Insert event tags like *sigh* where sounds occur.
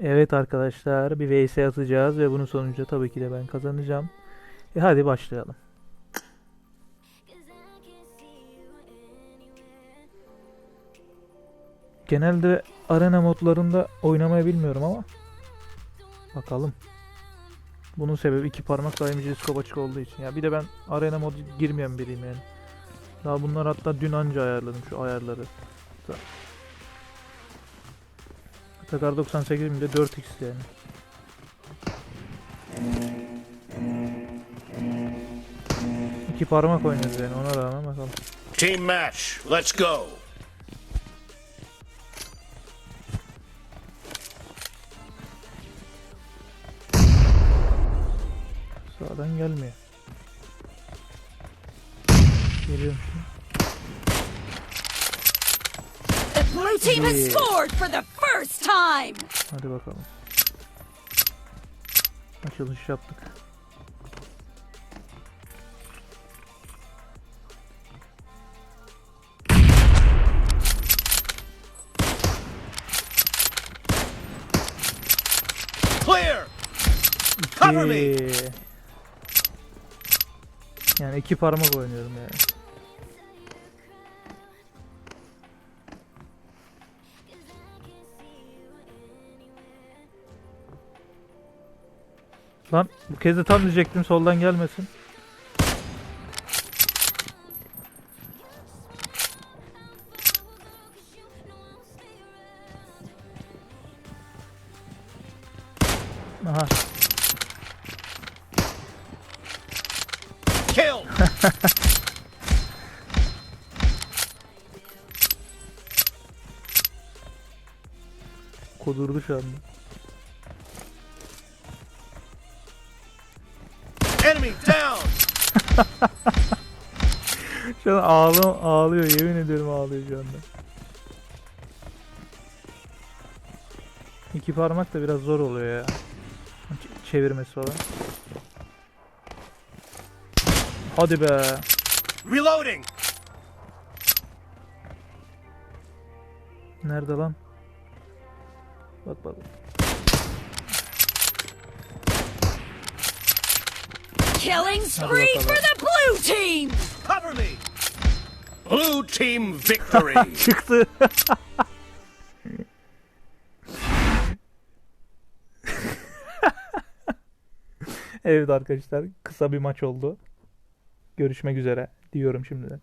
Evet arkadaşlar bir vs atacağız ve bunun sonucu tabii ki de ben kazanacağım. E hadi başlayalım. Genelde arena modlarında oynamayı bilmiyorum ama bakalım. Bunun sebebi iki parmak daimi skop açık olduğu için. Ya bir de ben arena modu girmeyen biriyim yani. Daha bunlar hatta dün anca ayarladım şu ayarları. Takar 98 bile 4x yani. İki parmak oynuyoruz yani ona rağmen bakalım. Team match. Let's go. Sağdan gelmiyor. Geliyorum şimdi. The blue team has scored for the first time. Hadi bakalım. Açılış yaptık. Clear. Cover me. Yani iki parmak oynuyorum yani. Lan bu kez de tam diyecektim soldan gelmesin. Aha Kill. *laughs* kodurdu şu anda. Enemy down. *laughs* Şu an ağlı, ağlıyor yemin ediyorum ağlıyor şu anda. İki parmak da biraz zor oluyor ya. Ç- çevirmesi falan. Hadi be. Reloading. Nerede lan? Bak bak. Killing spree for the blue team. Cover me. Blue team victory. *laughs* Çıktı. *laughs* evet arkadaşlar kısa bir maç oldu. Görüşmek üzere diyorum şimdiden.